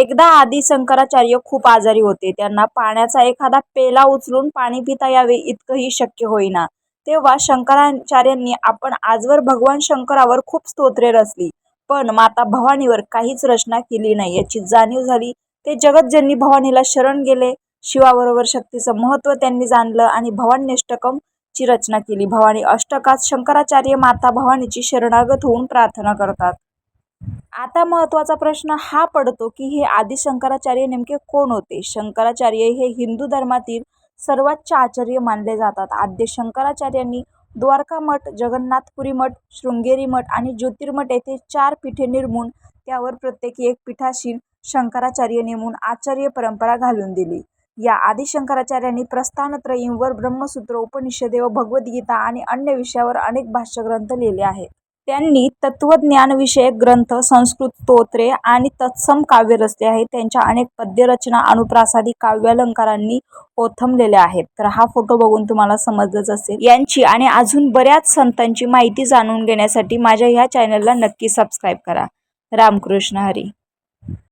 एकदा आदी शंकराचार्य खूप आजारी होते. त्यांना पाण्याचा एखादा पेला उचलून पाणी पिता यावे इतकंही शक्य होईना. तेव्हा शंकराचार्यांनी आपण आजवर भगवान शंकरावर खूप स्तोत्रे रचली. पण माता भवानीवर काहीच रचना केली नाही. याची जाणीव झाली. ते जगतजननी भवानीला शरण गेले शिवाबरोबर शक्तीचं महत्त्व त्यांनी जाणलं आणि भवान्यष्टकम ची रचना केली. भवानी अष्टकात शंकराचार्य माता भवानीची शरणागत होऊन प्रार्थना करतात. आता महत्त्वाचा प्रश्न हा पडतो की हे आदी शंकराचार्य नेमके कोण होते? शंकराचार्य हे हिंदू धर्मातील सर्वोच्च आचार्य मानले जातात. आद्य शंकराचार्यांनी द्वारका मठ जगन्नाथपुरी मठ शृंगेरी मठ आणि ज्योतिर्मठ येथे चार पीठे निर्मून त्यावर प्रत्येकी एक पीठाशीन शंकराचार्य नेमून आचार्य परंपरा घालून दिली. या आदी शंकराचार्यांनी प्रस्थानत्रयींवर ब्रह्मसूत्र उपनिषदे व भगवद्गीता आणि अन्य विषयावर अनेक भाष्यग्रंथ लिहिले आहेत. त्यांनी तत्त्वज्ञानविषयक ग्रंथ संस्कृत स्तोत्रे आणि तत्सम काव्य रचले आहेत. त्यांच्या अनेक पद्यरचना अनुप्रासादी काव्यालंकारांनी ओथंबलेल्या आहेत. तर हा फोटो बघून तुम्हाला समजलंच असेल. यांची आणि अजून बऱ्याच संतांची माहिती जाणून घेण्यासाठी माझ्या ह्या चॅनलला नक्की सबस्क्राईब करा. रामकृष्ण हरी.